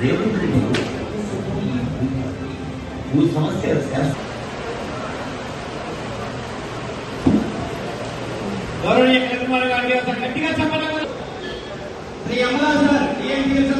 రేవంతుడు మూడు సంవత్సరాల శాస్త్రం గౌరవనీయ కృష్ణ గారికి గట్టిగా చెప్పాలి అమలా సార్ ఏం చేశారు?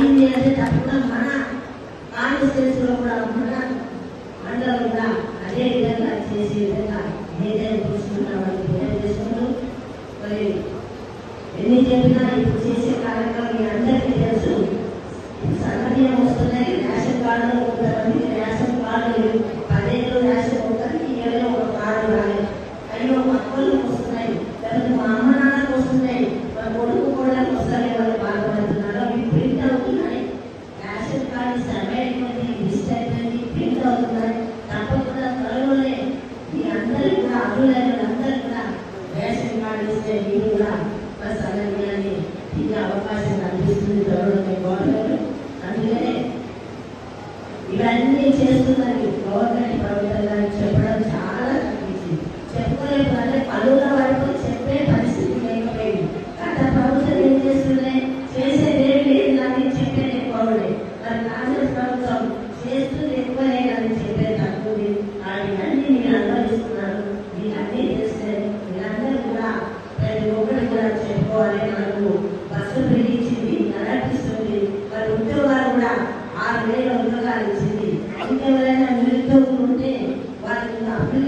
మళ్ళీ అంటే తప్పకుండా మన కాన్స్టిట్యూన్సీలో కూడా మన మండలం కూడా అదే విధంగా చేసే విధంగా ఏదైనా చూసుకుంటామని తెలియజేసుకుంటూ మరి ఎన్ని చెప్పినా ఇప్పుడు చేసే కార్యక్రమం మీ అందరికీ తెలుసు. సంఘటన వస్తున్నాయి రేషన్ కార్డులో కొంతమంది ఇవన్నీ చేస్తున్నది గవర్నమెంట్ ప్రభుత్వం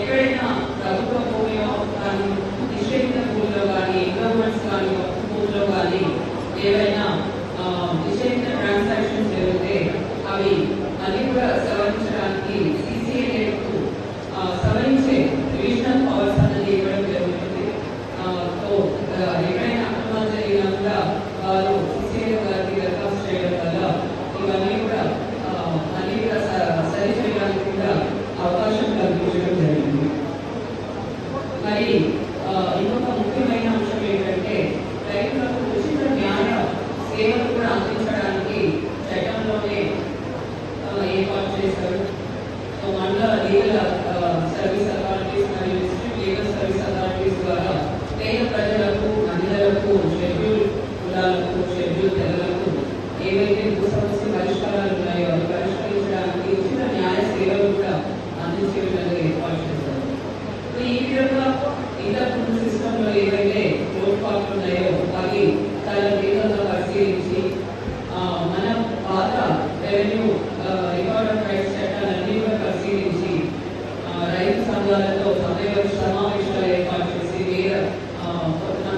ఎక్కడైనా ప్రభుత్వ భూమిలో కానీ డిస్ట్రిక్ట్ భూమిలో కానీ గవర్నమెంట్స్ కానీ భూమిలో ఏవైనా మరి ఇంకొక ముఖ్యమైన అంశం ఏంటంటే రైతులకు ఉచిత న్యాయ సేవలు కూడా అందించడానికి చట్టంలోనే ఏర్పాటు చేశారు. So mandal legal service authorities మరియు డిస్ట్రిక్ట్ లీగల్ సర్వీస్ అథారిటీస్ ద్వారా పేద ప్రజలకు మహిళలకు షెడ్యూల్ కులాలకు షెడ్యూల్ తెగలకు ఏవైతే భూ సమస్య పరిష్కారాలు ఉన్నాయో పరిశీలించి మన పాత రెవెన్యూ రికార్డ్ ఆఫ్ రైట్స్ చట్టాలన్నీ కూడా పరిశీలించి రైతు సంఘాలతో సమయ సమావేశాలు ఏర్పాటు చేసి వేర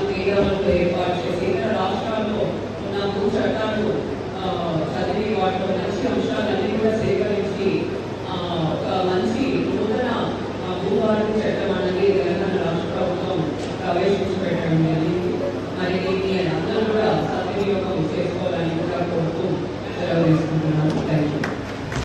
కేంద్రాలతో ఏర్పాటు చేసి ఇతర రాష్ట్రాల్లో ఉన్న భూ చట్టాలు చదివి వాటిలో మంచి అంశాలన్నీ కూడా సేకరించి ఒక మంచి నూతన భూభారత చట్టం అనేది తెలంగాణ రాష్ట్ర ప్రభుత్వం ప్రవేశించి పెట్టడం